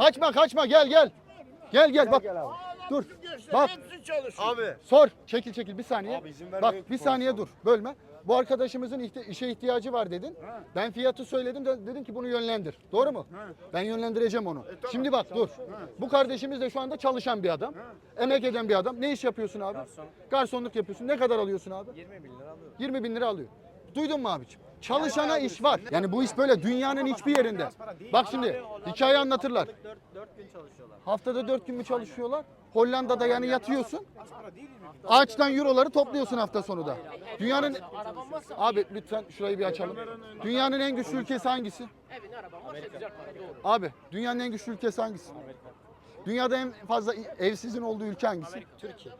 Kaçma kaçma gel gel. Gel gel bak. Dur. Bak Abi. sor. Çekil çekil bir saniye. Abi izin verme, Bak bir saniye dur. Bölme. Bu arkadaşımızın ihti- işe ihtiyacı var dedin. Ben fiyatı söyledim de dedim ki bunu yönlendir. Doğru mu? Ben yönlendireceğim onu. Şimdi bak dur. Bu kardeşimiz de şu anda çalışan bir adam. Emek eden bir adam. Ne iş yapıyorsun abi? Garsonluk yapıyorsun. Ne kadar alıyorsun abi? 20 bin lira alıyor. 20 bin lira alıyor. Duydun mu abiciğim? Çalışana iş var. Yani bu iş böyle dünyanın hiçbir yerinde. Bak şimdi hikaye anlatırlar. 4 gün çalışıyorlar. Haftada 4 gün mü çalışıyorlar? Hollanda'da yani yatıyorsun. Ağaçtan euroları topluyorsun hafta sonu da. Dünyanın Abi lütfen şurayı bir açalım. Dünyanın en güçlü ülkesi hangisi? Abi dünyanın en güçlü ülkesi hangisi? Dünyada en fazla evsizin olduğu ülke hangisi? Türkiye.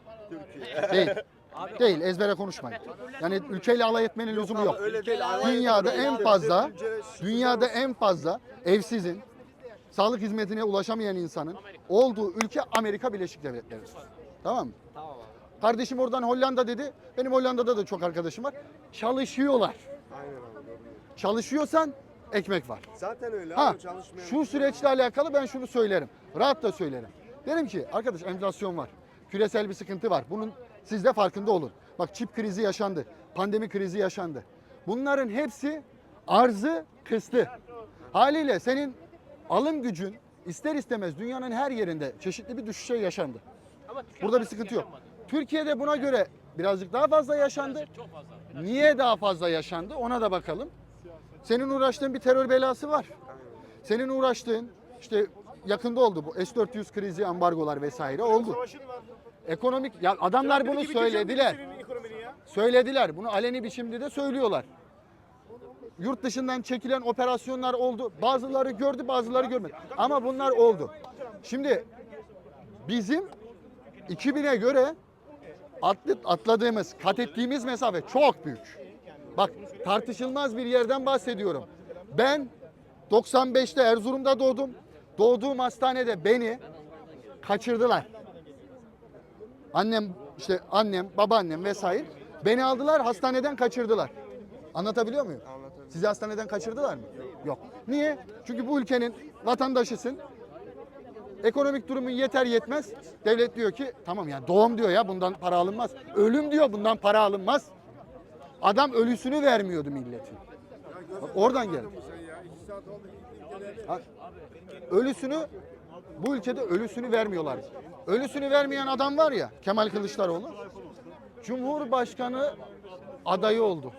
Değil. Değil ezbere konuşmayın. Yani ülkeyle alay etmenin lüzumu yok. Dünyada en fazla dünyada en fazla evsizin sağlık hizmetine ulaşamayan insanın olduğu ülke Amerika Birleşik Devletleri. Tamam mı? Tamam abi. Kardeşim oradan Hollanda dedi. Benim Hollanda'da da çok arkadaşım var. Çalışıyorlar. Aynen abi. doğru. Çalışıyorsan ekmek var. Zaten öyle Ha, abi çalışmayan. şu süreçle alakalı ben şunu söylerim. Rahat da söylerim. Derim ki arkadaş enflasyon var. Küresel bir sıkıntı var. Bunun siz de farkında olun. Bak çip krizi yaşandı. Pandemi krizi yaşandı. Bunların hepsi arzı kıstı. Haliyle senin alım gücün ister istemez dünyanın her yerinde çeşitli bir düşüşe yaşandı. Ama Burada bir sıkıntı yok. Türkiye'de buna göre birazcık daha fazla yaşandı. Niye daha fazla yaşandı ona da bakalım. Senin uğraştığın bir terör belası var. Senin uğraştığın işte yakında oldu bu S-400 krizi, ambargolar vesaire oldu. Ekonomik ya adamlar bunu söylediler. Söylediler. Bunu aleni biçimde de söylüyorlar. Yurt dışından çekilen operasyonlar oldu. Bazıları gördü, bazıları görmedi. Ama bunlar oldu. Şimdi bizim 2000'e göre atladığımız, kat ettiğimiz mesafe çok büyük. Bak tartışılmaz bir yerden bahsediyorum. Ben 95'te Erzurum'da doğdum. Doğduğum hastanede beni kaçırdılar. Annem işte annem, babaannem vesaire beni aldılar hastaneden kaçırdılar. Anlatabiliyor muyum? Sizi hastaneden kaçırdılar mı? Yok. Niye? Çünkü bu ülkenin vatandaşısın. Ekonomik durumun yeter yetmez. Devlet diyor ki tamam ya doğum diyor ya bundan para alınmaz. Ölüm diyor bundan para alınmaz. Adam ölüsünü vermiyordu milletin. Bak oradan geldi. Ölüsünü bu ülkede ölüsünü vermiyorlar. Ölüsünü vermeyen adam var ya Kemal Kılıçdaroğlu. Cumhurbaşkanı adayı oldu.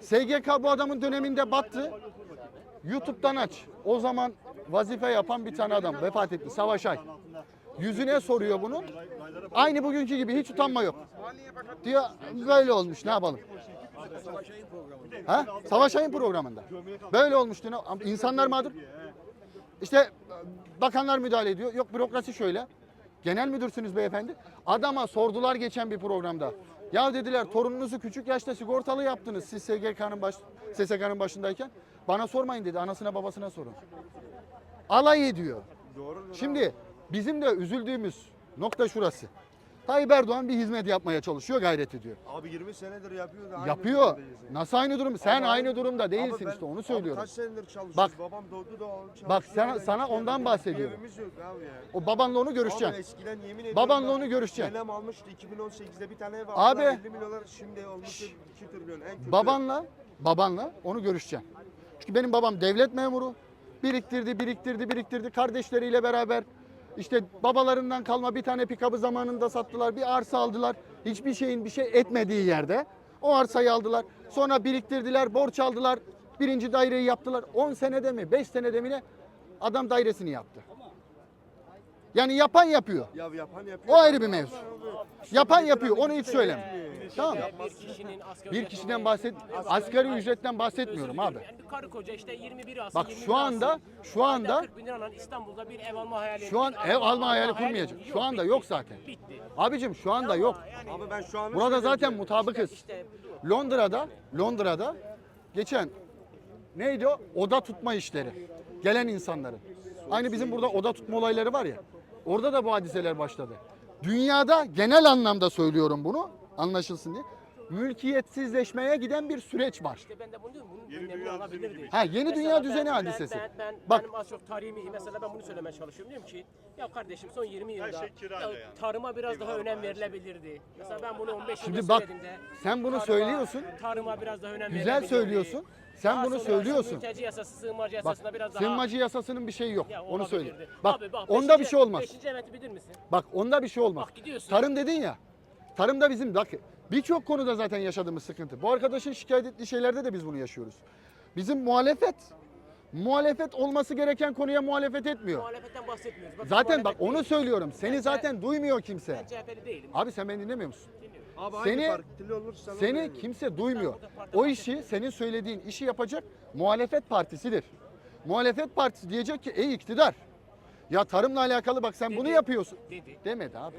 SGK bu adamın döneminde battı. YouTube'dan aç. O zaman vazife yapan bir tane adam vefat etti. Savaş Ay. Yüzüne soruyor bunu. Aynı bugünkü gibi hiç utanma yok. Diyor böyle olmuş ne yapalım? Ha? Savaş Ay'ın programında. Böyle olmuştu. ne- İnsanlar mağdur. İşte bakanlar müdahale ediyor. Yok bürokrasi şöyle. Genel müdürsünüz beyefendi. Adama sordular geçen bir programda. Ya dediler torununuzu küçük yaşta sigortalı yaptınız siz SGK'nın baş, SSK'nın başındayken. Bana sormayın dedi. Anasına babasına sorun. Alay ediyor. Doğrudur. Şimdi bizim de üzüldüğümüz nokta şurası. Tayyip Erdoğan bir hizmet yapmaya çalışıyor, gayret ediyor. Abi 20 senedir yapıyor da aynı Yapıyor. durumdayız yani. Nasıl aynı durum? Sen Abi aynı abi- durumda değilsin abi ben- işte onu abi söylüyorum. kaç senedir çalışıyoruz. Bak. Babam doğdu da o çalışıyor. Bak sana- sana ondan bahsediyorum. Evimiz yok abi ya. O babanla onu Abi görüşeceksin. eskiden yemin ediyorum. Babanla onu görüşeceksin. Nenem almıştı 2018'de bir tane ev Abi. aldılar 50 milyonlar şimdi olmuş 2 trilyon en kötü. Babanla, babanla onu görüşeceksin. Çünkü benim babam devlet memuru. Biriktirdi, biriktirdi, biriktirdi. Kardeşleriyle beraber işte babalarından kalma bir tane pikabı zamanında sattılar. Bir arsa aldılar. Hiçbir şeyin bir şey etmediği yerde o arsayı aldılar. Sonra biriktirdiler, borç aldılar. Birinci daireyi yaptılar. 10 senede mi, 5 senede mi ne adam dairesini yaptı. Yani yapan yapıyor. Ya yapan yapıyor. O ayrı bir mevzu. Yapan yapıyor. Onu hiç söyleme. Tamam. bir kişinin asgari Bir kişiden bahset asgari ücretten bahsetmiyorum abi. dilerim. Yani bir karı koca işte 21 alsın, Bak 21 şu anda alsın. şu anda 40 bin liradan İstanbul'da bir ev alma hayali. şu an ev alma hayali kurmayacak. Şu anda yok zaten. Bitti. Abicim şu anda yok. Abi ben şu an Burada zaten mutabıkız. işte Londra'da Londra'da geçen neydi o? Oda tutma işleri. Gelen insanların. Aynı bizim burada oda tutma olayları var ya. Orada da bu hadiseler başladı. Dünyada genel anlamda söylüyorum bunu anlaşılsın diye. mülkiyetsizleşmeye giden bir süreç var. İşte ben de bunu diyorum. Bunun önlemi alabilirdi. Ha, yeni Mesela dünya düzeni ben- hadisesi. Ben, ben, Bak. benim az çok tarihimi mesela ben bunu söylemeye çalışıyorum. Diyorum ki ya kardeşim son 20 yılda şey ya yani. tarıma biraz daha önem verilebilirdi. Mesela ben bunu 15 yılda Şimdi bak, söylediğimde sen bunu tarıma- söylüyorsun. Tarıma biraz daha önem Güzel verilebilirdi. söylüyorsun. Sen Daha bunu sonra söylüyorsun. Mülteci yasası, sığınmacı Bak yasasına biraz daha... sığınmacı yasasının bir şeyi yok. Ya, Onu söyle. olabilirdi. Bak, Abi onda bir şey olmaz. Beşinci emeti bilir misin? Bak onda bir şey olmaz. Bak gidiyorsun. Tarım dedin ya. Tarımda bizim bak birçok konuda zaten yaşadığımız sıkıntı. Bu arkadaşın şikayet ettiği şeylerde de biz bunu yaşıyoruz. Bizim muhalefet muhalefet olması gereken konuya muhalefet etmiyor. Muhalefetten bahsetmiyoruz. Zaten bak muhalefet onu değil. söylüyorum. Seni zaten duymuyor kimse. Ben CHP'li değilim. Abi sen beni dinlemiyor musun? Abi Seni- Seni yani. kimse duymuyor. O işi senin söylediğin işi yapacak muhalefet partisidir. Muhalefet partisi diyecek ki ey iktidar. Ya tarımla alakalı bak sen bunu yapıyorsun. Dedi. Demedi abi.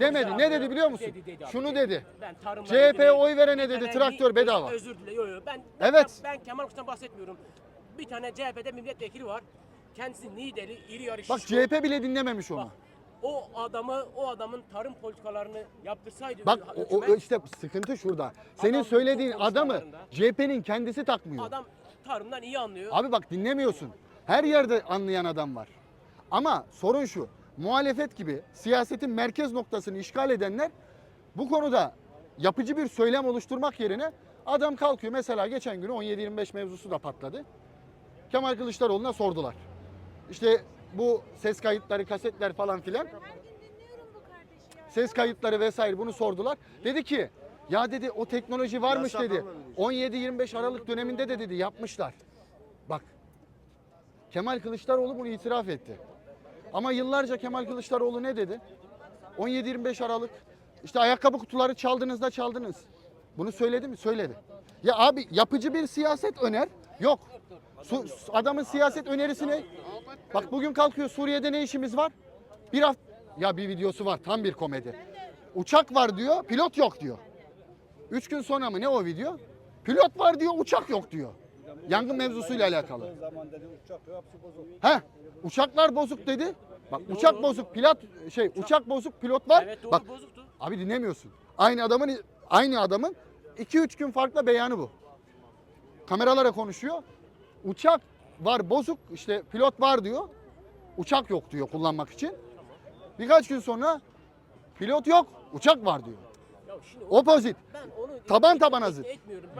Demedi. Ne dedi biliyor musun? dedi, dedi abi, Şunu dedi. Ben tarımla CHP'ye ilgili oy verene dedi tane traktör bedava. Özür dile. Yo, yo. Ben, Evet. Ben, ben Kemal Kılıç'tan bahsetmiyorum. Bir tane CHP'de milletvekili var. Kendisi Niğdeli, iri yarı Bak şişko. CHP bile dinlememiş onu. Bak, o adamı, o adamın tarım politikalarını yaptırsaydı Bak o, o işte sıkıntı şurada. Senin Adam söylediğin adamı konuşmalarında- CHP'nin kendisi takmıyor. adam tarımdan iyi anlıyor. Abi bak dinlemiyorsun. Her yerde anlayan adam var. Ama sorun şu. Muhalefet gibi siyasetin merkez noktasını işgal edenler bu konuda yapıcı bir söylem oluşturmak yerine adam kalkıyor. Mesela geçen gün 17-25 mevzusu da patladı. Kemal Kılıçdaroğlu'na sordular. İşte bu ses kayıtları, kasetler falan filan. Her gün dinliyorum bu kardeşi ya. Ses kayıtları vesaire bunu sordular. Dedi ki ya dedi o teknoloji varmış dedi. 17-25 Aralık döneminde de dedi yapmışlar. Bak Kemal Kılıçdaroğlu bunu itiraf etti. Ama yıllarca Kemal Kılıçdaroğlu ne dedi? 17-25 Aralık işte ayakkabı kutuları çaldınız da çaldınız. Bunu söyledi mi? Söyledi. Ya abi yapıcı bir siyaset öner. Yok. Su- adamın siyaset önerisi ne? Bak bugün kalkıyor Suriye'de ne işimiz var? Bir hafta ya bir videosu var tam bir komedi. Uçak var diyor, pilot yok diyor. Üç gün sonra mı ne o video? Pilot var diyor, uçak yok diyor. Yangın mevzusuyla alakalı. He? Uçaklar bozuk dedi. Bak uçak bozuk, pilot şey uçak bozuk, pilot var. Evet doğru Bak abi dinlemiyorsun. Aynı adamın aynı adamın 2-3 gün farklı beyanı bu. Kameralara konuşuyor. Uçak var bozuk işte pilot var diyor. Uçak yok diyor kullanmak için. Birkaç gün sonra pilot yok, uçak var diyor. Opozit. Taban tabana zıt.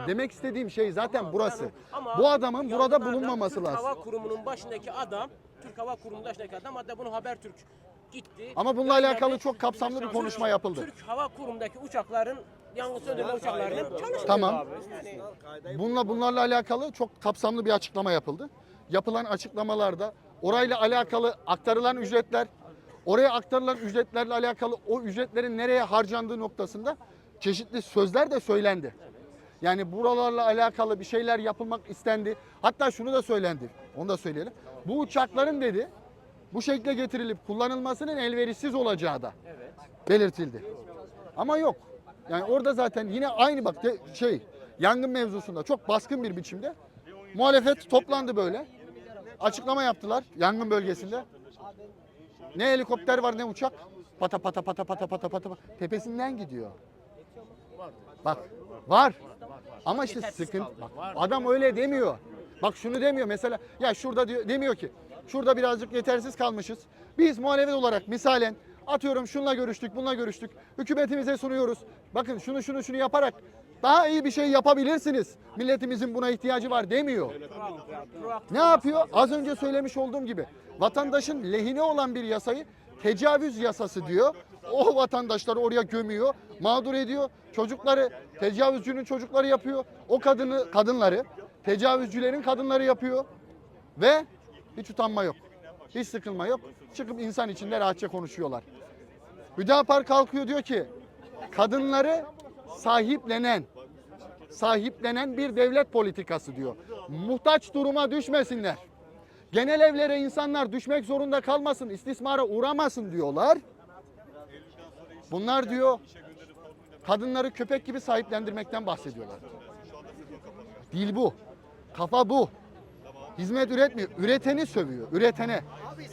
Demek istediğim şey zaten Ama burası. ama Bu adamın burada bulunmaması Türk lazım. Hava Kurumu'nun başındaki adam, Türk Hava Kurumu'nun başındaki adam hatta bunu Habertürk gitti. Ama bununla Gönderdi. alakalı çok kapsamlı bir konuşma yapıldı. Türk Hava Kurumu'ndaki uçakların yangın söndürme uçaklarının çalışmıyor Tamam. Yani Bununla bunlarla alakalı çok kapsamlı bir açıklama yapıldı. Yapılan açıklamalarda orayla alakalı aktarılan ücretler, oraya aktarılan ücretlerle alakalı o ücretlerin nereye harcandığı noktasında çeşitli sözler de söylendi. Yani buralarla alakalı bir şeyler yapılmak istendi. Hatta şunu da söylendi. Onu da söyleyelim. Bu uçakların dedi bu şekilde getirilip kullanılmasının elverişsiz olacağı da belirtildi. Ama yok. Yani orada zaten yine aynı bak de, şey yangın mevzusunda çok baskın bir biçimde muhalefet toplandı böyle. Açıklama yaptılar yangın bölgesinde. Ne helikopter var ne uçak. Pata pata pata pata pata pata tepesinden gidiyor. Bak var. Ama işte sıkıntı. Bak, adam öyle demiyor. Bak şunu demiyor mesela ya şurada diyor, demiyor ki şurada birazcık yetersiz kalmışız. Biz muhalefet olarak misalen atıyorum şunla görüştük bununla görüştük. Hükümetimize sunuyoruz. Bakın şunu şunu şunu yaparak daha iyi bir şey yapabilirsiniz. Milletimizin buna ihtiyacı var demiyor. Ne yapıyor? Az önce söylemiş olduğum gibi vatandaşın lehine olan bir yasayı tecavüz yasası diyor. O vatandaşları oraya gömüyor, mağdur ediyor. Çocukları tecavüzcünün çocukları yapıyor. O kadını kadınları tecavüzcülerin kadınları yapıyor. Ve hiç utanma yok. Hiç sıkılma yok. Çıkıp insan içinde rahatça konuşuyorlar. Hüdapar kalkıyor diyor ki kadınları sahiplenen sahiplenen bir devlet politikası diyor. Muhtaç duruma düşmesinler. Genel evlere insanlar düşmek zorunda kalmasın, istismara uğramasın diyorlar. Bunlar diyor kadınları köpek gibi sahiplendirmekten bahsediyorlar. Dil bu. Kafa bu. Hizmet üretmiyor. Üreteni sövüyor. Üretene.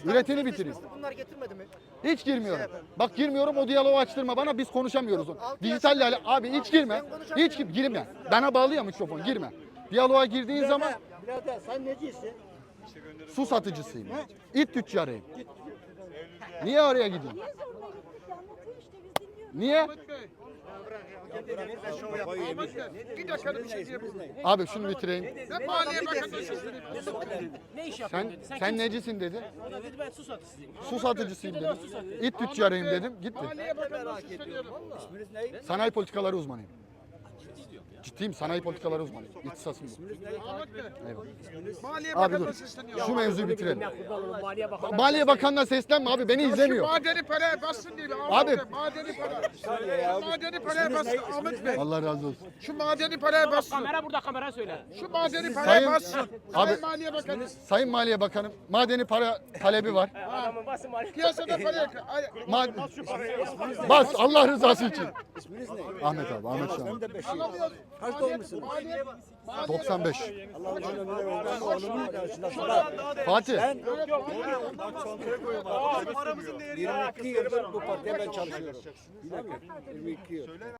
Üretini bitireyim. Bunlar getirmedi mi? Hiç girmiyorum. Bak girmiyorum o diyaloğu açtırma bana biz konuşamıyoruz. Dijitalle ale- abi hiç girme. Hiç gir- girme. Bana bağlı ya mikrofon girme. Diyaloğa girdiğin zaman Birader sen necisin? su satıcısıyım. İt tüccarıyım. Niye oraya gideyim? Niye zoruna gittik? Anlatıyor işte biz dinliyoruz. Niye? Bir dakika bir şey diyebilir miyim? Abi şunu bitireyim. Ben Maliye Bakanı'na Ne iş yapıyorsun Sen dedi. sen kimsin? necisin dedi. O da dedi ben su satıcısıyım. Su satıcısıyım dedim. İt tüccarıyım dedim. Gitti. Maliye sesleniyorum. Sanayi politikaları uzmanıyım. Ciddiyim sanayi politikaları uzmanıyım. İhtisasım bu. Eyvallah. Maliye Abi dur. Şu mevzuyu bitirelim. Maliye Bakanı. Maliye Bakanı'na seslenme abi beni izlemiyor. madeni paraya bassın diye. Abi. Madeni para. Şu madeni paraya bassın Ahmet Bey. Allah razı olsun. Şu madeni paraya bassın. Kamera burada kamera söyle. Şu madeni paraya bassın. Abi- Sayın Maliye Bakanı. Sayın Maliye Bakanım madeni para talebi var. Adamın basın Maliye. Piyasada para yok. Ay- Ma- Bas Allah rızası için. Ahmet abi Ahmet Şahin. Kaç olmuşsun? 95. Fatih. 22 yıldır bu partiye ben çalışıyorum. Bir dakika. 22 yıl.